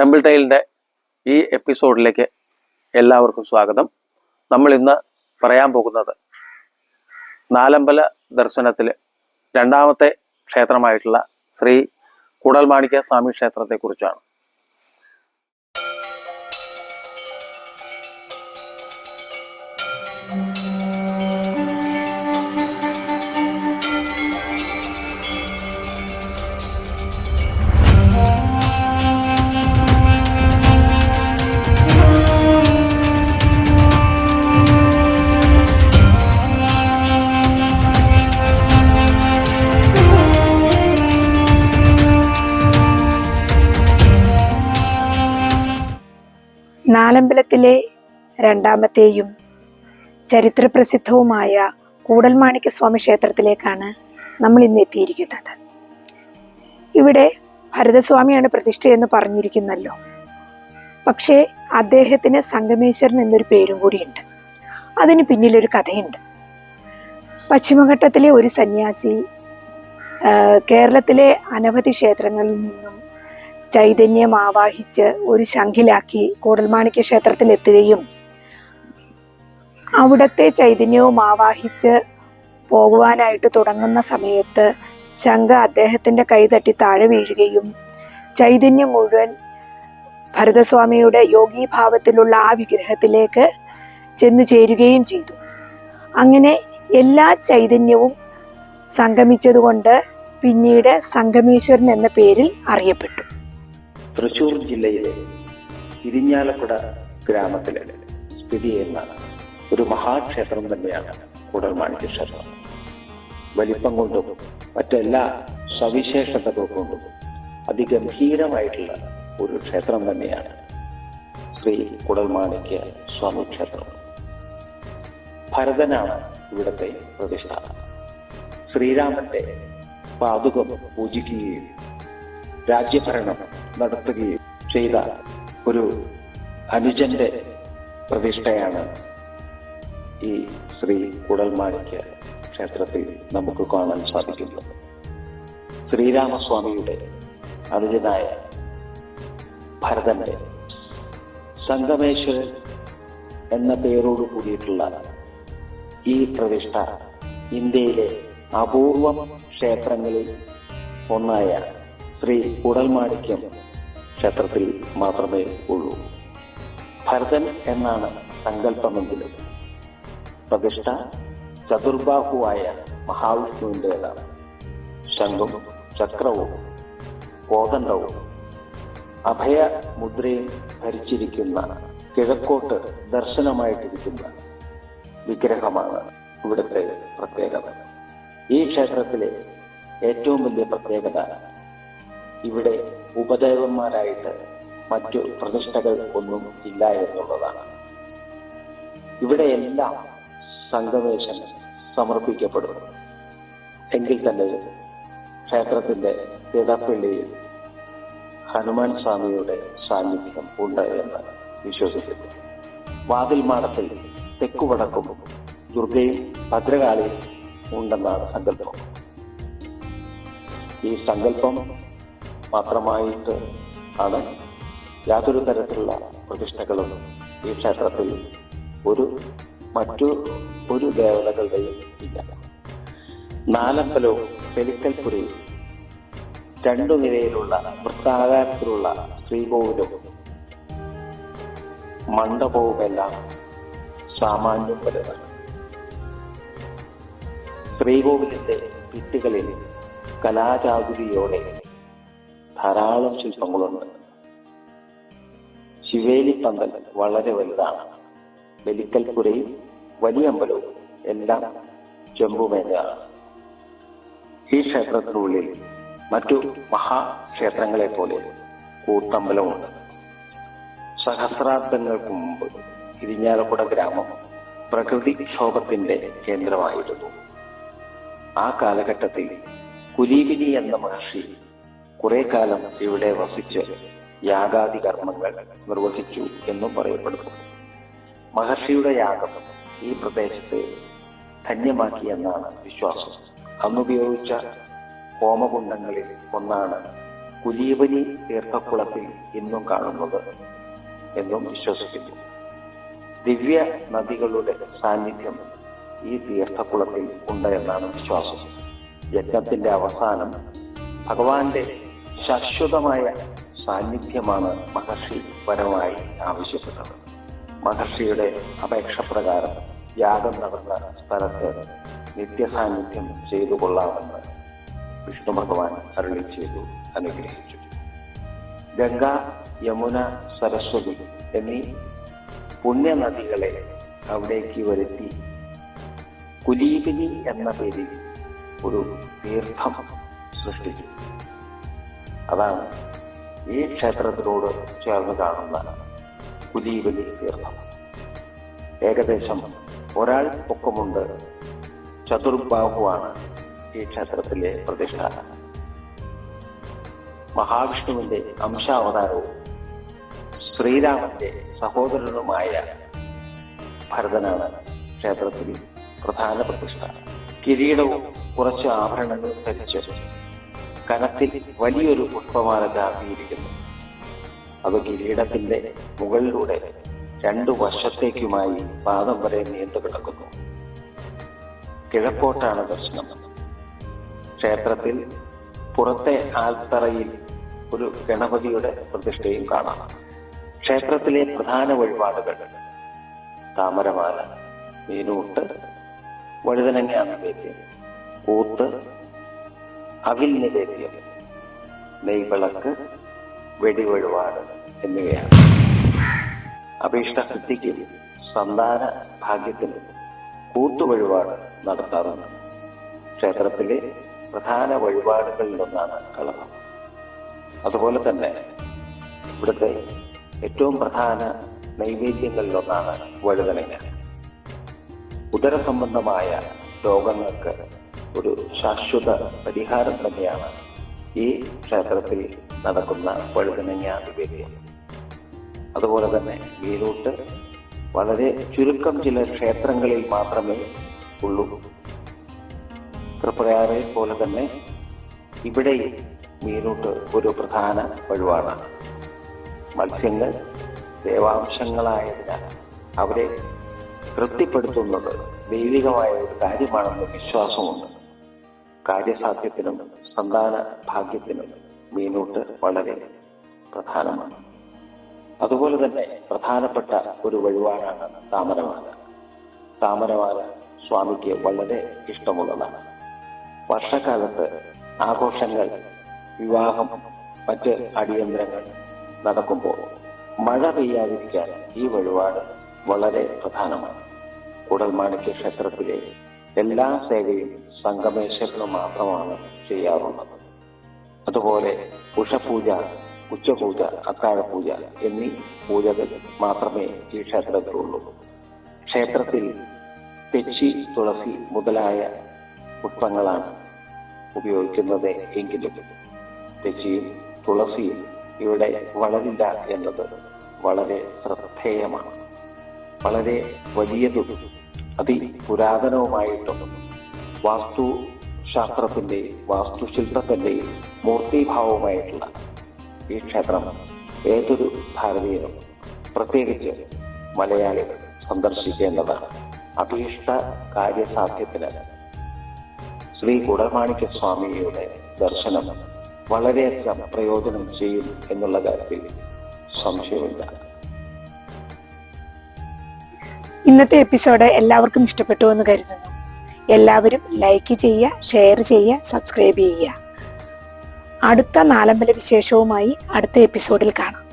Temple ടൈലിന്റെ ഈ എപ്പിസോഡിലേക്ക് എല്ലാവർക്കും സ്വാഗതം. നമ്മൾ ഇന്ന് പറയാൻ പോകുന്നത് നാലമ്പല ദർശനത്തിൽ രണ്ടാമത്തെ ക്ഷേത്രമായിട്ടുള്ള ശ്രീ കൂടൽമാണിക്യ സ്വാമി ക്ഷേത്രത്തെക്കുറിച്ചാണ്. നാലമ്പലത്തിലെ രണ്ടാമത്തെയും ചരിത്രപ്രസിദ്ധവുമായ കൂടൽമാണിക്യ സ്വാമി ക്ഷേത്രത്തിലേക്കാണ് നമ്മൾ ഇന്ന് എത്തിയിരിക്കുന്നത്. ഇവിടെ ഭരതസ്വാമിയാണ് പ്രതിഷ്ഠയെന്ന് പറഞ്ഞിരിക്കുന്നല്ലോ. പക്ഷേ അദ്ദേഹത്തിന് സംഗമേശ്വരൻ എന്നൊരു പേരും കൂടിയുണ്ട്. അതിന് പിന്നിലൊരു കഥയുണ്ട്. പശ്ചിമഘട്ടത്തിലെ ഒരു സന്യാസി കേരളത്തിലെ അനവധി ക്ഷേത്രങ്ങളിൽ നിന്നും ചൈതന്യം ആവാഹിച്ച് ഒരു ശംഖിലാക്കി കൂടൽമാണിക്യ ക്ഷേത്രത്തിൽ എത്തുകയും അവിടത്തെ ചൈതന്യവും ആവാഹിച്ച് പോകുവാനായിട്ട് തുടങ്ങുന്ന സമയത്ത് ശംഖ അദ്ദേഹത്തിന്റെ കൈ തട്ടി താഴെ വീഴുകയും ചൈതന്യം മുഴുവൻ ഭരതസ്വാമിയുടെ യോഗീഭാവത്തിലുള്ള ആ വിഗ്രഹത്തിലേക്ക് ചെന്നു ചേരുകയും ചെയ്തു. അങ്ങനെ എല്ലാ ചൈതന്യവും സംഗമിച്ചതുകൊണ്ട് പിന്നീട് സംഗമേശ്വരൻ എന്ന പേരിൽ അറിയപ്പെട്ടു. തൃശൂർ ജില്ലയിലെ ഇരിഞ്ഞാലക്കുട ഗ്രാമത്തിലെ സ്ഥിതി ചെയ്യുന്ന ഒരു മഹാക്ഷേത്രം തന്നെയാണ് കുടർമാണിക്യ ക്ഷേത്രം. വലിപ്പം കൊണ്ടും മറ്റെല്ലാ സവിശേഷതകൾ കൊണ്ടും അതിഗംഭീരമായിട്ടുള്ള ഒരു ക്ഷേത്രം തന്നെയാണ് ശ്രീ കുടൽമാണിക്യ സ്വാമി ക്ഷേത്രം. ഭരതനാണ് ഇവിടുത്തെ പ്രതിഷ്ഠ. ശ്രീരാമന്റെ പാതുകം പൂജിക്കുകയും രാജ്യഭരണം നടത്തുകയും ചെയ്ത ഒരു അനുജന്റെ പ്രതിഷ്ഠയാണ് ഈ ശ്രീ കുടൽമാണിക്യ ക്ഷേത്രത്തിൽ നമുക്ക് കാണാൻ സാധിക്കുന്നത്. ശ്രീരാമസ്വാമിയുടെ അനുജനായ ഭരതന്റെ സംഗമേശ്വരൻ എന്ന പേരോട് കൂടിയിട്ടുള്ള ഈ പ്രതിഷ്ഠ ഇന്ത്യയിലെ അപൂർവം ക്ഷേത്രങ്ങളിൽ ഒന്നായ ശ്രീ കുടൽമാണിക്യം ക്ഷേത്രത്തിൽ മാത്രമേ ഉള്ളൂ. ഭരതൻ എന്നാണ് സങ്കല്പമെങ്കിലും പ്രതിഷ്ഠ ചതുർബാഹുവായ മഹാവിഷ്ണുവിന്റെതാണ് ശംഖും ചക്രവും കോതണ്ടവും അഭയ മുദ്രയും ധരിച്ചിരിക്കുന്ന കിഴക്കോട്ട് ദർശനമായിട്ടിരിക്കുന്ന വിഗ്രഹമാണ് ഇവിടുത്തെ പ്രത്യേകത. ഈ ക്ഷേത്രത്തിലെ ഏറ്റവും വലിയ പ്രത്യേകത ഇവിടെ ഉപദേവന്മാരായിട്ട് മറ്റു പ്രതിഷ്ഠകൾ ഒന്നും ഇല്ല എന്നുള്ളതാണ്. ഇവിടെ എല്ലാം സംഗമേശൻ സമർപ്പിക്കപ്പെടുന്നു. എങ്കിൽ തന്നെ ക്ഷേത്രത്തിന്റെ തിടപ്പള്ളിയിൽ ഹനുമാൻ സ്വാമിയുടെ സാന്നിധ്യം ഉണ്ട് എന്ന് വിശ്വസിക്കുന്നു. വാതിൽ മാടത്തിൽ തെക്കുവടക്കും ദുർഗയും ഭദ്രകാളിയും ഉണ്ടെന്നാണ് സങ്കല്പം. ഈ സങ്കല്പം മാത്രമായിട്ട് ആണ് യാതൊരു തരത്തിലുള്ള പ്രതിഷ്ഠകളും ഈ ക്ഷേത്രത്തിൽ ഒരു മറ്റു ഒരു ദേവതകളുടെയും ഇല്ല. നാലമ്പലവും പെലിക്കൽപുരയും രണ്ടു നിലയിലുള്ള വൃത്താകാരത്തിലുള്ള ശ്രീകോവിലും മണ്ഡപവുമെല്ലാം സാമാന്യം വലുതാണ്. ശ്രീകോവിലിന്റെ ഭിത്തികളിൽ കലാചാതുരിയോടെ ധാരാളം ശില്പങ്ങളുണ്ട്. ശിവേലി പന്തൽ വളരെ വലുതാണ്. ബലിക്കൽപുരയും വലിയ അമ്പലവും എല്ലാം ചെമ്പുമേഞ്ഞാണ്. ഈ ക്ഷേത്രത്തിനുള്ളിൽ മറ്റു മഹാക്ഷേത്രങ്ങളെ പോലെ കൂത്തമ്പലമുണ്ട്. സഹസ്രാബ്ദങ്ങൾക്ക് മുമ്പ് ഇരിഞ്ഞാലക്കുട ഗ്രാമം പ്രകൃതിക്ഷോഭത്തിന്റെ കേന്ദ്രമായിരുന്നു. ആ കാലഘട്ടത്തിൽ കുലീബിനി എന്ന മഹർഷി കുറെ കാലം ഇവിടെ വസിച്ച് യാഗാദി കർമ്മങ്ങൾ നിർവഹിച്ചു എന്നും പറയപ്പെടുന്നു. മഹർഷിയുടെ യാഗം ഈ പ്രദേശത്തെ ധന്യമാക്കി എന്നാണ് വിശ്വാസം. അന്നുപയോഗിച്ച ഹോമകുണ്ടങ്ങളിൽ ഒന്നാണ് കുലീപനി തീർത്ഥക്കുളത്തിൽ ഇന്നും കാണുന്നത് എന്നും വിശ്വസിക്കുന്നു. ദിവ്യ നദികളുടെ സാന്നിധ്യം ഈ തീർത്ഥക്കുളത്തിൽ ഉണ്ട് എന്നാണ് വിശ്വാസം. യജ്ഞത്തിന്റെ അവസാനം ഭഗവാന്റെ ശാശ്വതമായ സാന്നിധ്യമാണ് മഹർഷി പരമായി ആവശ്യപ്പെട്ടത്. മഹർഷിയുടെ അപേക്ഷ പ്രകാരം യാഗം നടന്ന സ്ഥലത്ത് നിത്യസാന്നിധ്യം ചെയ്തു കൊള്ളാമെന്ന് വിഷ്ണു ഭഗവാൻ അരുളി ചെയ്തു അനുഗ്രഹിച്ചു ഗംഗ യമുന സരസ്വതി എന്നീ പുണ്യനദികളെ അവിടേക്ക് വരുത്തി കുലീപിനി എന്ന പേരിൽ ഒരു തീർത്ഥം സൃഷ്ടിച്ചു. അതാണ്. ഈ ക്ഷേത്രത്തിനോട് ചേർന്ന് കാണുന്ന കുലീപിനി തീർത്ഥം. ഏകദേശം ഒരാൾ പൊക്കമുണ്ട്. ചതുർബാഹുവാണ് ഈ ക്ഷേത്രത്തിലെ പ്രതിഷ്ഠ മഹാവിഷ്ണുവിന്റെ അംശാവതാരവും ശ്രീരാമന്റെ സഹോദരനുമായ ഭരതനാണ് ക്ഷേത്രത്തിൽ പ്രധാന പ്രതിഷ്ഠ കിരീടവും കുറച്ച് ആഭരണങ്ങൾ ധരിച്ച് കനത്തിൽ വലിയൊരു പുഷ്പമാല ചാർത്തിയിരിക്കുന്നു അത് കിരീടത്തിന്റെ മുകളിലൂടെ രണ്ടു വശത്തേക്കുമായി പാദം വരെ നീണ്ടു കിടക്കുന്നു. കിഴക്കോട്ടാണ് ദർശനം. ക്ഷേത്രത്തിൽ പുറത്തെ ആൽത്തറയിൽ ഒരു ഗണപതിയുടെ പ്രതിഷ്ഠയും കാണാം. ക്ഷേത്രത്തിലെ പ്രധാന വഴിപാടുകൾ. താമരമാല മീനൂട്ട് വഴുതനങ്ങ നിവേദ്യം കൂത്ത് അവിൽ നിവേദ്യം നെയ്വിളക്ക് വെടിവഴിപാട് എന്നിവയാണ്. അഭീഷ്ടസിദ്ധിക്കും സന്താന ഭാഗ്യത്തിനും കൂത്തുവഴിപാട് നടത്താറുണ്ട്. ക്ഷേത്രത്തിലെ പ്രധാന വഴിപാടുകളിലൊന്നാണ് കളഭം അതുപോലെ തന്നെ ഇവിടുത്തെ ഏറ്റവും പ്രധാന നൈവേദ്യങ്ങളിലൊന്നാണ് വഴുതനങ്ങ. ഉദര സംബന്ധമായ രോഗങ്ങൾക്ക് ഒരു ശാശ്വത പരിഹാരം തന്നെയാണ് ഈ ക്ഷേത്രത്തിൽ നടക്കുന്ന വഴുതനങ്ങ വിവേകം. അതുപോലെ തന്നെ വീരൂട്ട് വളരെ ചുരുക്കം ചില ക്ഷേത്രങ്ങളിൽ മാത്രമേ ഉള്ളൂ. തൃപ്രയാറെ പോലെ തന്നെ ഇവിടെ മീനൂട്ട് ഒരു പ്രധാന വഴിപാടാണ്. മത്സ്യങ്ങൾ ദേവാംശങ്ങളായതിനാൽ അവരെ തൃപ്തിപ്പെടുത്തുന്നത് ദൈവികമായ ഒരു കാര്യമാണെന്ന് വിശ്വാസമുണ്ട്. കാര്യസാധ്യത്തിനും സന്താന ഭാഗ്യത്തിനും മീനൂട്ട് വളരെ പ്രധാനമാണ്. അതുപോലെ തന്നെ പ്രധാനപ്പെട്ട ഒരു വഴിപാടാണ് താമരമാല. താമരമാല സ്വാമിക്ക് വളരെ ഇഷ്ടമുള്ളതാണ്. വർഷക്കാലത്ത് ആഘോഷങ്ങൾ വിവാഹം മറ്റ് അടിയന്തരങ്ങൾ നടക്കുമ്പോൾ മഴ പെയ്യാതിരിക്കാൻ ഈ വഴിപാട് വളരെ പ്രധാനമാണ്. കുടൽമാണിക്യ ക്ഷേത്രത്തിലെ എല്ലാ സേവയും സംഗമേശ്വരന് മാത്രമാണ് ചെയ്യാറുള്ളത്. അതുപോലെ ഉഷപൂജ ഉച്ചപൂജ അത്താഴപൂജ എന്നീ പൂജകൾ മാത്രമേ ഈ ക്ഷേത്രത്തിലുള്ളൂ. ക്ഷേത്രത്തിൽ തെച്ചി തുളസി മുതലായ പുഷ്പങ്ങളാണ് ഉപയോഗിക്കുന്നത് എങ്കിലും തെച്ചിയും തുളസിയും ഇവിടെ വളരില്ല എന്നത് വളരെ ശ്രദ്ധേയമാണ്. വളരെ വലിയതും അതിപുരാതനവുമായിട്ടും വാസ്തു ശാസ്ത്രത്തിന്റെ വാസ്തുശില്പത്തിന്റെ മൂർത്തിഭാവമായിട്ടുള്ള ഈ ക്ഷേത്രം ഏതൊരു ഭാരതീയനും പ്രത്യേകിച്ച് മലയാളികൾ സന്ദർശിക്കേണ്ടതാണ് അഭീഷ്ട കാര്യസാധ്യത്തിന് ശ്രീ കുടമാണിക്യ സ്വാമിയുടെ ദർശനം വളരെയധികം പ്രയോജനം ചെയ്യും എന്നുള്ള കാര്യത്തിൽ സംശയമില്ല. ഇന്നത്തെ എപ്പിസോഡ് എല്ലാവർക്കും ഇഷ്ടപ്പെട്ടു എന്ന് കരുതുന്നു. എല്ലാവരും ലൈക്ക് ചെയ്യുക ഷെയർ ചെയ്യുക സബ്സ്ക്രൈബ് ചെയ്യുക. അടുത്ത നാലമ്പല വിശേഷവുമായി അടുത്ത എപ്പിസോഡിൽ കാണാം.